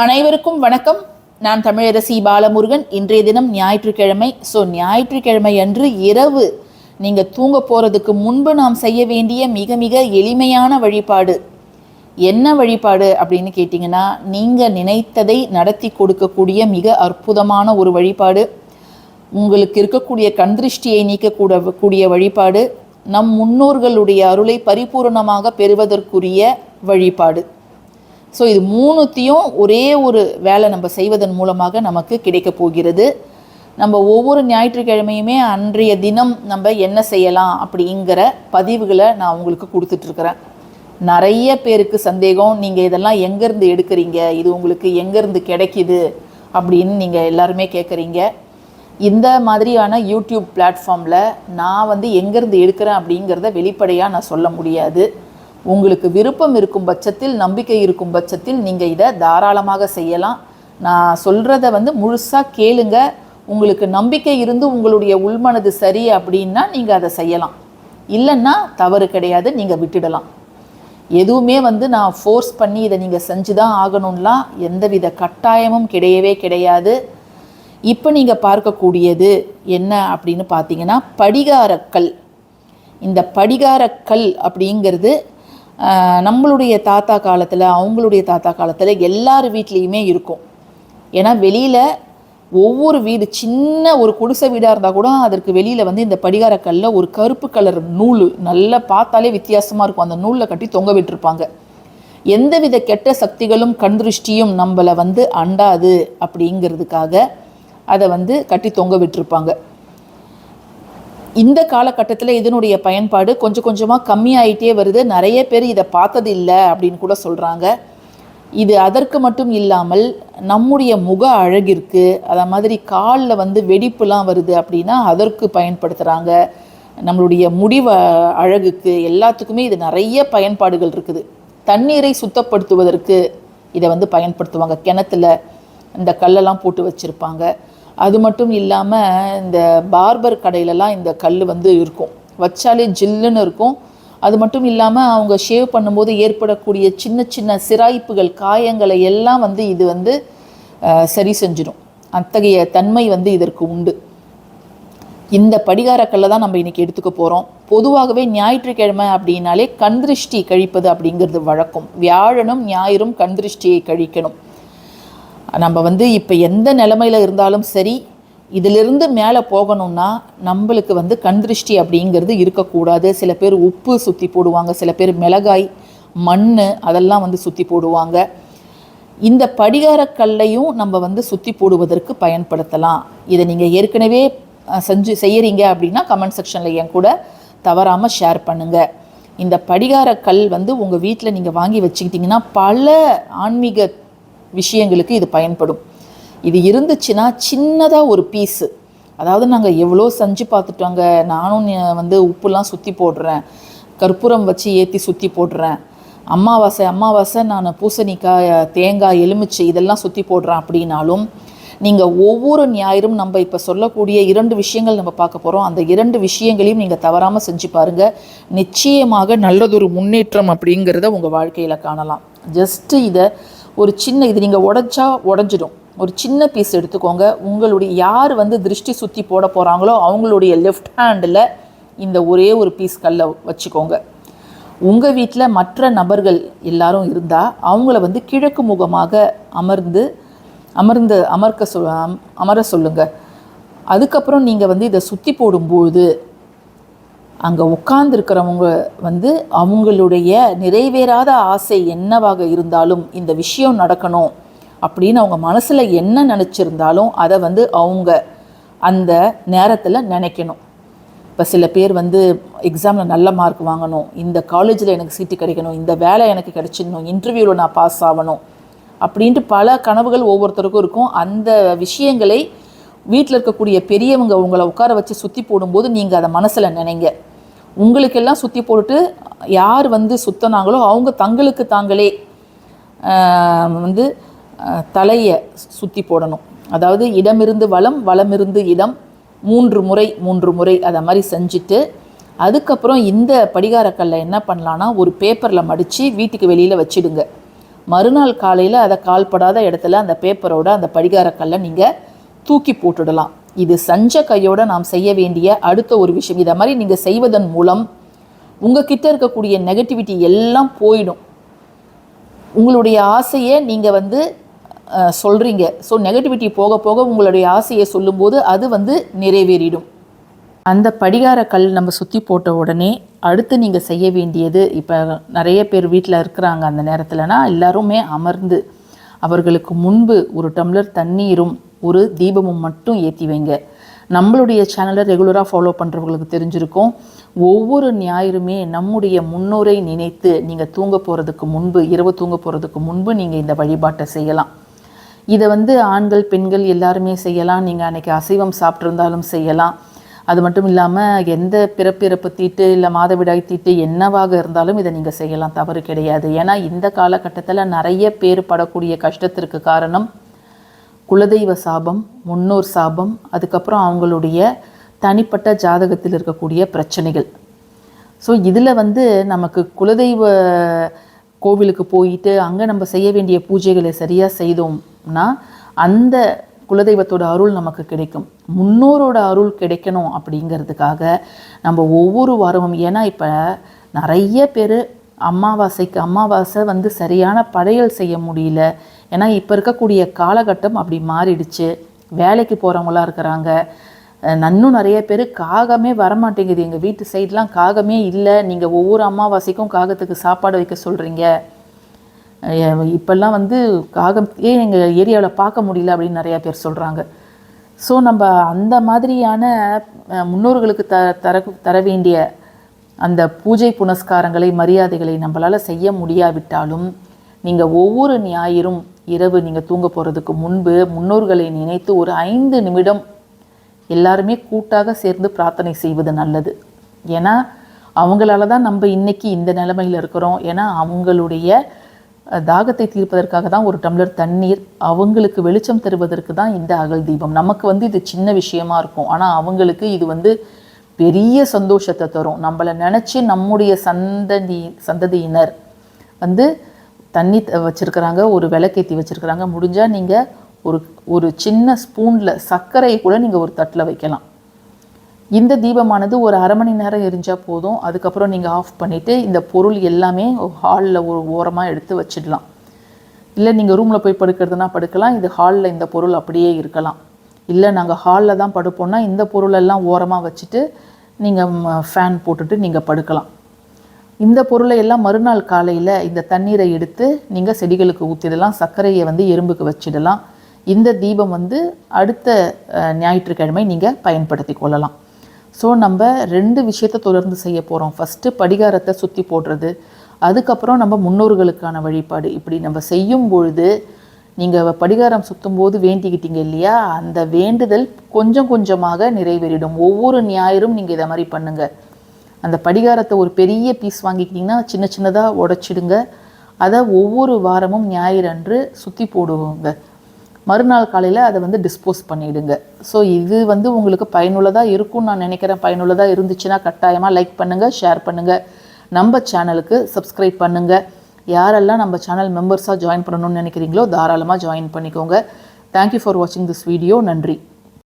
அனைவருக்கும் வணக்கம். நான் தமிழரசி பாலமுருகன். இன்றைய தினம் ஞாயிற்றுக்கிழமை. ஸோ ஞாயிற்றுக்கிழமை அன்று இரவு நீங்கள் தூங்க போகிறதுக்கு முன்பு நாம் செய்ய வேண்டிய மிக மிக எளிமையான வழிபாடு. என்ன வழிபாடு அப்படின்னு கேட்டிங்கன்னா நீங்கள் நினைத்ததை நடத்தி கொடுக்கக்கூடிய மிக அற்புதமான ஒரு வழிபாடு. உங்களுக்கு இருக்கக்கூடிய கண்திருஷ்டியை நீக்கக்கூட கூடிய வழிபாடு. நம் முன்னோர்களுடைய அருளை பரிபூரணமாக பெறுவதற்குரிய வழிபாடு. ஸோ இது மூணுத்தையும் ஒரே ஒரு வேலை நம்ம செய்வதன் மூலமாக நமக்கு கிடைக்க போகிறது. நம்ம ஒவ்வொரு ஞாயிற்றுக்கிழமையுமே அன்றைய தினம் நம்ம என்ன செய்யலாம் அப்படிங்கிற பதிவுகளை நான் உங்களுக்கு கொடுத்துட்ருக்குறேன். நிறைய பேருக்கு சந்தேகம் நீங்கள் இதெல்லாம் எங்கேருந்து எடுக்கிறீங்க? இது உங்களுக்கு எங்கேருந்து கிடைக்கிது? அப்படின்னு நீங்கள் எல்லாருமே கேட்குறீங்க. இந்த மாதிரியான யூடியூப் பிளாட்ஃபார்மில் நான் வந்து எங்கேருந்து எடுக்கிறேன் அப்படிங்கிறத வெளிப்படையாக நான் சொல்ல முடியாது. உங்களுக்கு விருப்பம் இருக்கும் பட்சத்தில் நம்பிக்கை இருக்கும் பட்சத்தில் நீங்கள் இதை தாராளமாக செய்யலாம். நான் சொல்கிறத வந்து முழுசாக கேளுங்க. உங்களுக்கு நம்பிக்கை இருந்து உங்களுடைய உள்மனது சரி அப்படின்னா நீங்கள் அதை செய்யலாம். இல்லைன்னா தவறு கிடையாது நீங்கள் விட்டுடலாம். எதுவுமே வந்து நான் ஃபோர்ஸ் பண்ணி இதை நீங்கள் செஞ்சு தான் ஆகணும்லாம் எந்தவித கட்டாயமும் கிடையவே கிடையாது. இப்போ நீங்கள் பார்க்கக்கூடியது என்ன அப்படின்னு பார்த்தீங்கன்னா படிகாரக்கல். இந்த படிகாரக்கல் அப்படிங்கிறது நம்மளுடைய தாத்தா காலத்தில் அவங்களுடைய தாத்தா காலத்தில் எல்லார் வீட்லேயுமே இருக்கும். ஏன்னா வெளியில் ஒவ்வொரு வீடு சின்ன ஒரு குடிசை வீடாக இருந்தால் கூட அதற்கு வெளியில் வந்து இந்த படிகாரக்கல்ல ஒரு கருப்பு கலர் நூல் நல்லா பார்த்தாலே வித்தியாசமாக இருக்கும். அந்த நூலில் கட்டி தொங்க விட்டுருப்பாங்க. எந்தவித கெட்ட சக்திகளும் கண் திருஷ்டியும் நம்மளை வந்து அண்டாது அப்படிங்கிறதுக்காக அதை வந்து கட்டி தொங்க விட்டுருப்பாங்க. இந்த காலகட்டத்தில் இதனுடைய பயன்பாடு கொஞ்சம் கொஞ்சமாக கம்மியாயிட்டே வருது. நிறைய பேர் இதை பார்த்தது இல்லை அப்படின்னு கூட சொல்கிறாங்க இது அதற்கு மட்டும் இல்லாமல் நம்முடைய முக அழகிற்கு அதை மாதிரி காலில் வந்து வெடிப்புலாம் வருது அப்படின்னா அதற்கு பயன்படுத்துகிறாங்க நம்மளுடைய முடிவ அழகுக்கு எல்லாத்துக்குமே இது நிறைய பயன்பாடுகள் இருக்குது. தண்ணீரை சுத்தப்படுத்துவதற்கு இதை வந்து பயன்படுத்துவாங்க. கிணத்துல இந்த கல்லெல்லாம் போட்டு வச்சுருப்பாங்க. அது மட்டும் இல்லாமல் இந்த பார்பர் கடையிலலாம் இந்த கல் வந்து இருக்கும். வச்சாலே ஜில்லுன்னு இருக்கும். அது மட்டும் இல்லாமல் அவங்க ஷேவ் பண்ணும்போது ஏற்படக்கூடிய சின்ன சின்ன சிராய்ப்புகள் காயங்களை எல்லாம் வந்து இது வந்து சரி செஞ்சிடும். அத்தகைய தன்மை வந்து இதற்கு உண்டு. இந்த படிகாரக்கல்லை தான் நம்ம இன்றைக்கி எடுத்துக்க போகிறோம் பொதுவாகவே ஞாயிற்றுக்கிழமை அப்படின்னாலே கண்திருஷ்டி கழிப்பது அப்படிங்கிறது வழக்கம். வியாழனும் ஞாயிறும் கண்திருஷ்டியை கழிக்கணும். நம்ம வந்து இப்போ எந்த நிலமையில் இருந்தாலும் சரி இதிலிருந்து மேலே போகணும்னா நம்மளுக்கு வந்து கண் திருஷ்டி அப்படிங்கிறது இருக்கக்கூடாது. சில பேர் உப்பு சுற்றி போடுவாங்க சில பேர் மிளகாய் மண் அதெல்லாம் வந்து சுற்றி போடுவாங்க. இந்த படிகாரக்கல்லையும் நம்ம வந்து சுற்றி போடுவதற்கு பயன்படுத்தலாம். இதை நீங்கள் ஏற்கனவே செஞ்சு செய்கிறீங்க அப்படின்னா கமெண்ட் செக்ஷனில் என் கூட தவறாமல் ஷேர் பண்ணுங்கள் இந்த படிகாரக்கல் வந்து உங்கள் வீட்டில் நீங்கள் வாங்கி வச்சுக்கிட்டிங்கன்னா பல ஆன்மீக விஷயங்களுக்கு இது பயன்படும். இது இருந்துச்சுன்னா சின்னதாக ஒரு பீஸு அதாவது நாங்கள் எவ்வளோ செஞ்சு பார்த்துட்டோங்க. நானும் வந்து உப்புலாம் சுற்றி போடுறேன். கற்பூரம் வச்சு ஏற்றி சுற்றி போடுறேன். அமாவாசை அமாவாசை நான் பூசணிக்காய் தேங்காய் எலுமிச்சை இதெல்லாம் சுற்றி போடுறேன் அப்படின்னாலும் நீங்கள் ஒவ்வொரு ஞாயிறும் நம்ம இப்போ சொல்லக்கூடிய இரண்டு விஷயங்கள் நம்ம பார்க்க போகிறோம் அந்த இரண்டு விஷயங்களையும் நீங்கள் தவறாமல் செஞ்சு பாருங்கள் நிச்சயமாக நல்லதொரு முன்னேற்றம் அப்படிங்கிறத உங்கள் வாழ்க்கையில் காணலாம். ஜஸ்ட்டு இதை ஒரு சின்ன இது நீங்கள் உடைச்சா உடஞ்சிடும். ஒரு சின்ன பீஸ் எடுத்துக்கோங்க. உங்களுடைய யார் வந்து திருஷ்டி சுற்றி போட போகிறாங்களோ அவங்களுடைய லெஃப்ட் ஹேண்டில் இந்த ஒரே ஒரு பீஸ் கல்லை வச்சுக்கோங்க. உங்கள் வீட்டில் மற்ற நபர்கள் எல்லாரும் இருந்தால் அவங்கள வந்து கிழக்கு முகமாக அமர்ந்து அமர்ந்து அமர்க்க சொல் அம்- அமர சொல்லுங்கள் அதுக்கப்புறம் நீங்கள் வந்து இதை சுற்றி போடும்போது அங்கே உட்கார்ந்துருக்கிறவங்க வந்து அவங்களுடைய நிறைவேறாத ஆசை என்னவாக இருந்தாலும் இந்த விஷயம் நடக்கணும் அப்படின்னு அவங்க மனசில் என்ன நினச்சிருந்தாலும் அதை வந்து அவங்க அந்த நேரத்தில் நினைக்கணும். இப்போ சில பேர் வந்து எக்ஸாமில் நல்ல மார்க் வாங்கணும் இந்த காலேஜில் எனக்கு சீட்டு கிடைக்கணும் இந்த வேலை எனக்கு கிடைச்சிடணும் இன்டர்வியூவில் நான் பாஸ் ஆகணும் அப்படின்ட்டு பல கனவுகள் ஒவ்வொருத்தருக்கும் இருக்கும். அந்த விஷயங்களை வீட்டில் இருக்கக்கூடிய பெரியவங்க உங்களை உட்கார வச்சு சுற்றி போடும்போது நீங்கள் அதை மனசில் நினைங்க. உங்களுக்கெல்லாம் சுற்றி போட்டுட்டு யார் வந்து சுத்தினாங்களோ அவங்க தங்களுக்கு தாங்களே வந்து தலையை சுற்றி போடணும். அதாவது இடமிருந்து வளம் வளமிருந்து இடம் மூன்று முறை மூன்று முறை அதை மாதிரி செஞ்சுட்டு அதுக்கப்புறம் இந்த படிகாரக்கல்லை என்ன பண்ணலான்னா ஒரு பேப்பரில் மடித்து வீட்டுக்கு வெளியில் வச்சிடுங்க. மறுநாள் காலையில் அதை கால்படாத இடத்துல அந்த பேப்பரோட அந்த படிகாரக்கல்லை நீங்கள் தூக்கி போட்டுடலாம். இது சஞ்ச கையோட நாம் செய்ய வேண்டிய அடுத்த ஒரு விஷயம். இதை மாதிரி நீங்கள் செய்வதன் மூலம் உங்ககிட்ட இருக்கக்கூடிய நெகட்டிவிட்டி எல்லாம் போயிடும். உங்களுடைய ஆசையை நீங்கள் வந்து சொல்கிறீங்க ஸோ நெகட்டிவிட்டி போக போக உங்களுடைய ஆசையை சொல்லும்போது அது வந்து நிறைவேறிடும். அந்த படிகார கல் நம்ம சுற்றி போட்ட உடனே அடுத்து நீங்கள் செய்ய வேண்டியது இப்போ நிறைய பேர் வீட்டில் இருக்கிறாங்க அந்த நேரத்தில்னா எல்லாருமே அமர்ந்து அவர்களுக்கு முன்பு ஒரு டம்ளர் தண்ணீரும் ஒரு தீபமும் மட்டும் ஏற்றி வைங்க. நம்மளுடைய சேனலை ரெகுலராக ஃபாலோ பண்ணுறவங்களுக்கு தெரிஞ்சிருக்கும். ஒவ்வொரு ஞாயிறுமே நம்முடைய முன்னோரை நினைத்து நீங்கள் தூங்க போகிறதுக்கு முன்பு இரவு தூங்க போகிறதுக்கு முன்பு நீங்கள் இந்த வழிபாட்டை செய்யலாம். இதை வந்து ஆண்கள் பெண்கள் எல்லாருமே செய்யலாம். நீங்கள் அன்றைக்கி அசைவம் சாப்பிட்ருந்தாலும் செய்யலாம். அது மட்டும் இல்லாமல் எந்த பிறப்பிறப்பு தீட்டு இல்லை மாதவிடாய் தீட்டு என்னவாக இருந்தாலும் இதை நீங்கள் செய்யலாம் தவறு கிடையாது. ஏன்னா இந்த காலகட்டத்தில் நிறைய பேர் படக்கூடிய கஷ்டத்திற்கு காரணம் குலதெய்வ சாபம் முன்னோர் சாபம் அதுக்கப்புறம் அவங்களுடைய தனிப்பட்ட ஜாதகத்தில் இருக்கக்கூடிய பிரச்சனைகள். ஸோ இதில் வந்து நமக்கு குலதெய்வ கோவிலுக்கு போயிட்டு அங்கே நம்ம செய்ய வேண்டிய பூஜைகளை சரியாக செய்தோம்னா அந்த குலதெய்வத்தோட அருள் நமக்கு கிடைக்கும். முன்னோரோட அருள் கிடைக்கணும் அப்படிங்கிறதுக்காக நம்ம ஒவ்வொரு வாரமும் ஏன்னா இப்போ நிறைய பேர் அமாவாசைக்கு அமாவாசை வந்து சரியான படையல் செய்ய முடியல. ஏன்னா இப்போ இருக்கக்கூடிய காலகட்டம் அப்படி மாறிடுச்சு. வேலைக்கு போகிறவங்களாம் இருக்கிறாங்க. நன்னும் நிறைய பேர் காகமே வரமாட்டேங்குது. எங்கள் வீட்டு சைட்லாம் காகமே இல்லை. நீங்கள் ஒவ்வொரு அமாவாசைக்கும் காகத்துக்கு சாப்பாடு வைக்க சொல்கிறீங்க இப்போல்லாம் வந்து காகம் எங்கள் ஏரியாவில் பார்க்க முடியல அப்படின்னு நிறையா பேர் சொல்கிறாங்க ஸோ நம்ம அந்த மாதிரியான முன்னோர்களுக்கு த தர தர வேண்டிய அந்த பூஜை புனஸ்காரங்களை மரியாதைகளை நம்மளால் செய்ய முடியாவிட்டாலும் நீங்கள் ஒவ்வொரு ஞாயிறும் இரவு நீங்கள் தூங்க போகிறதுக்கு முன்பு முன்னோர்களை நினைத்து ஒரு ஐந்து நிமிடம் எல்லாருமே கூட்டாக சேர்ந்து பிரார்த்தனை செய்வது நல்லது. ஏன்னா அவங்களால தான் நம்ம இன்னைக்கு இந்த நிலமையில் இருக்கிறோம். ஏன்னா அவங்களுடைய தாகத்தை தீர்ப்பதற்காக தான் ஒரு டம்ளர் தண்ணீர் அவங்களுக்கு வெளிச்சம் தருவதற்கு தான் இந்த அகல் தீபம். நமக்கு வந்து இது சின்ன விஷயமா இருக்கும். ஆனால் அவங்களுக்கு இது வந்து பெரிய சந்தோஷத்தை தரும். நம்மளை நினச்சி நம்முடைய சந்ததி சந்ததியினர் வந்து தண்ணி வச்சுருக்கிறாங்க ஒரு விளக்கேற்றி வச்சுருக்கிறாங்க. முடிஞ்சால் நீங்கள் ஒரு ஒரு சின்ன ஸ்பூனில் சர்க்கரையை கூட நீங்கள் ஒரு தட்டில் வைக்கலாம். இந்த தீபமானது ஒரு அரை மணி நேரம் எரிஞ்சால் போதும். அதுக்கப்புறம் நீங்கள் ஆஃப் பண்ணிவிட்டு இந்த பொருள் எல்லாமே ஹாலில் ஒரு ஓரமாக எடுத்து வச்சிடலாம். இல்லை நீங்கள் ரூமில் போய் படுக்கிறதுனா படுக்கலாம். இது ஹாலில் இந்த பொருள் அப்படியே இருக்கலாம். இல்லை நாங்கள் ஹாலில் தான் படுப்போம்னா இந்த பொருளெல்லாம் ஓரமாக வச்சுட்டு நீங்கள் ஃபேன் போட்டுட்டு நீங்கள் படுக்கலாம். இந்த பொருளை எல்லாம் மறுநாள் காலையில் இந்த தண்ணீரை எடுத்து நீங்கள் செடிகளுக்கு ஊற்றிடலாம் சர்க்கரையை வந்து எறும்புக்கு வச்சிடலாம். இந்த தீபம் வந்து அடுத்த ஞாயிற்றுக்கிழமை நீங்கள் பயன்படுத்தி கொள்ளலாம். ஸோ நம்ம ரெண்டு விஷயத்தை தொடர்ந்து செய்ய போகிறோம் ஃபஸ்ட்டு படிகாரத்தை சுற்றி போடுறது. அதுக்கப்புறம் நம்ம முன்னோர்களுக்கான வழிபாடு. இப்படி நம்ம செய்யும் பொழுது நீங்கள் படிகாரம் சுற்றும் போது வேண்டிக்கிட்டீங்க இல்லையா? அந்த வேண்டுதல் கொஞ்சம் கொஞ்சமாக நிறைவேறிடும். ஒவ்வொரு ஞாயிறும் நீங்கள் இதை மாதிரி பண்ணுங்கள் அந்த படிகாரத்தை ஒரு பெரிய பீஸ் வாங்கிக்கிட்டிங்கன்னா சின்ன சின்னதாக உடச்சிடுங்க. அதை ஒவ்வொரு வாரமும் ஞாயிறு அன்று சுற்றி போடுவோங்க. மறுநாள் காலையில் அதை வந்து டிஸ்போஸ் பண்ணிவிடுங்க ஸோ இது வந்து உங்களுக்கு பயனுள்ளதாக இருக்கும்னு நான் நினைக்கிறேன். பயனுள்ளதாக இருந்துச்சுன்னா கட்டாயமாக லைக் பண்ணுங்கள் ஷேர் பண்ணுங்கள் நம்ம சேனலுக்கு சப்ஸ்கிரைப் பண்ணுங்கள் யாரெல்லாம் நம்ம சேனல் மெம்பர்ஸாக ஜாயின் பண்ணணும்னு நினைக்கிறீங்களோ தாராளமாக ஜாயின் பண்ணிக்கோங்க. தேங்க்யூ ஃபார் வாட்சிங் திஸ் வீடியோ நன்றி.